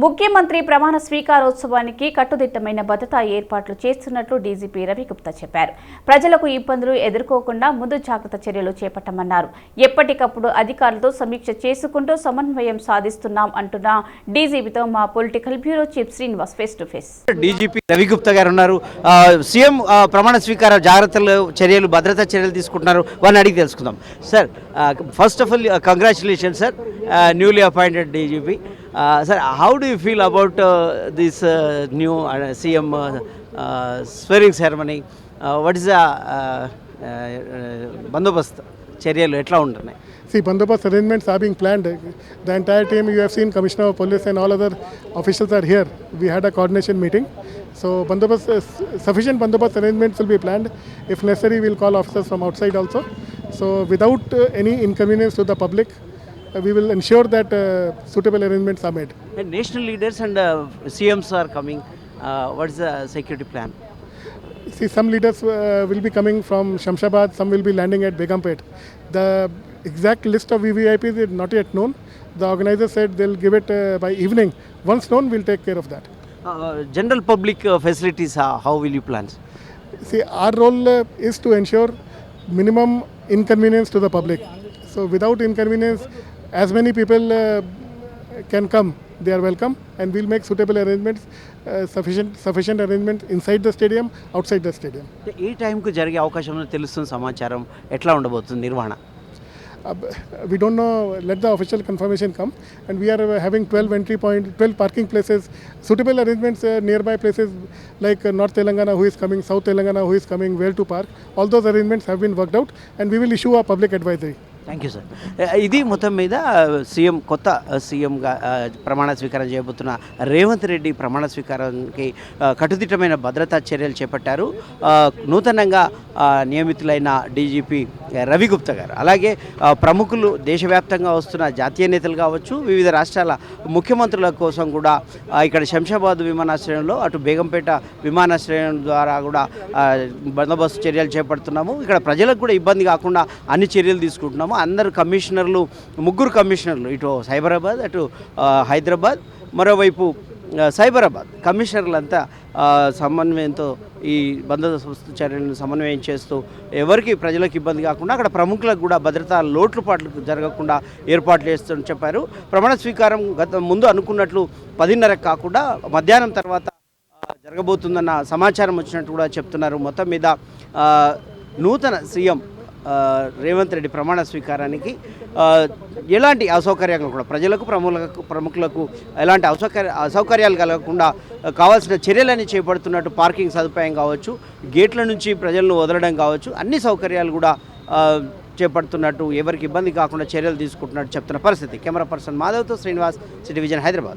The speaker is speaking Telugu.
ముఖ్యమంత్రి ప్రమాణ స్వీకారోత్సవానికి కట్టుదిట్టమైన భద్రతా ఏర్పాట్లు చేస్తున్నట్లు డీజీపీ రవిగుప్తా చెప్పారు. ప్రజలకు ఇబ్బందులు ఎదుర్కోకుండా ముందు జాగ్రత్త చర్యలు చేపట్టమన్నారు. ఎప్పటికప్పుడు అధికారులతో సమీక్ష చేసుకుంటూ సమన్వయం సాధిస్తున్నాం అంటున్న డీజీపీతో మా political bureau chief Srinivas face to face. DGP Ravi Gupta గారు ఉన్నారు. సీఎం ప్రమాణ స్వీకార జాగ్రత్తలు చర్యలు భద్రతా చర్యలు తీసుకుంటున్నారు. వారిని అడిగి తెలుసుకుందాం. Sir first of all congratulation sir newly appointed DGP Sir how do you feel about this new CM swearing ceremony what is the Bandobast చర్యలు ఎట్లా ఉంటున్నాయి See, bandobast arrangements are being planned. The entire team, you have seen Commissioner of Police and all other officials are here. We had a coordination meeting. So, bandobast, uh, sufficient bandobast arrangements will be planned. If necessary, we'll call officers from outside also. So, without uh, any inconvenience to the public, uh, we will ensure that uh, suitable arrangements are made. And national leaders and uh, CMs are coming. Uh, what is the security plan? See, some leaders uh, will be coming from Shamshabad, some will be landing at Begumpet. The exact list of VVIPs is not yet known. The organizer said they'll give it uh, by evening. Once known, we'll take care of that. Uh, general public uh, facilities, uh, how will you plan? See, our role uh, is to ensure minimum inconvenience to the public. So, without inconvenience, as many people uh, can come, they are welcome, and we'll make suitable arrangements, uh, sufficient sufficient arrangements inside the stadium, outside the stadium. అంటే ఏ టైంకు జరిగే అవకాశం ఉందో తెలుస్తున్న సమాచారం ఎట్లా ఉండబోతుంది నిర్వహణ Uh, we don't know, let the official confirmation come. And we are uh, having 12 entry point, 12 parking places, suitable arrangements uh, nearby places like uh, North Telangana who is coming, South Telangana who is coming, where to park. All those arrangements have been worked out and we will issue a public advisory. Thank you sir ఇది మొత్తం మీద సీఎం కొత్త సీఎంగా ప్రమాణ స్వీకారం చేయబోతున్న రేవంత్ రెడ్డి ప్రమాణ స్వీకారానికి కటుదిట్టమైన కట్టుదిట్టమైన భద్రతా చర్యలు చేపట్టారు. నూతనంగా నియమితులైన డీజీపీ రవిగుప్తా గారు. అలాగే ప్రముఖులు దేశవ్యాప్తంగా వస్తున్న జాతీయ నేతలు కావచ్చు వివిధ రాష్ట్రాల ముఖ్యమంత్రుల కోసం కూడా ఇక్కడ శంషాబాద్ విమానాశ్రయంలో అటు బేగంపేట విమానాశ్రయం ద్వారా కూడా బందోబస్తు చర్యలు చేపడుతున్నాము. ఇక్కడ ప్రజలకు కూడా ఇబ్బంది కాకుండా అన్ని చర్యలు తీసుకుంటున్నాము. అందరు కమిషనర్లు ముగ్గురు కమిషనర్లు ఇటు సైబరాబాద్ అటు హైదరాబాద్ మరోవైపు సైబరాబాద్ కమిషనర్లంతా సమన్వయంతో ఈ బందోబస్తు చర్యలను సమన్వయం చేస్తూ ఎవరికి ప్రజలకు ఇబ్బంది కాకుండా అక్కడ ప్రముఖులకు కూడా భద్రతా లోట్లుపాట్లు జరగకుండా ఏర్పాట్లు చేస్తూ చెప్పారు. ప్రమాణ స్వీకారం గత ముందు అనుకున్నట్లు పదిన్నరకు కాకుండా మధ్యాహ్నం తర్వాత జరగబోతుందన్న సమాచారం వచ్చినట్టు కూడా చెప్తున్నారు. మొత్తం మీద నూతన సీఎం రేవంత్ రెడ్డి ప్రమాణ స్వీకారానికి ఎలాంటి అసౌకర్యాలు కూడా ప్రజలకు ప్రముఖులకు ప్రముఖులకు ఎలాంటి అసౌకర్య అసౌకర్యాలు కలగకుండా కావాల్సిన చర్యలన్నీ చేపడుతున్నట్టు పార్కింగ్ సదుపాయం కావచ్చు గేట్ల నుంచి ప్రజలను వదలడం కావచ్చు అన్ని సౌకర్యాలు కూడా చేపడుతున్నట్టు ఎవరికి ఇబ్బంది కాకుండా చర్యలు తీసుకుంటున్నట్టు చెప్తున్న పరిస్థితి. కెమెరా పర్సన్ మాధవ్తో శ్రీనివాస్ సిటీ విజన్ హైదరాబాద్.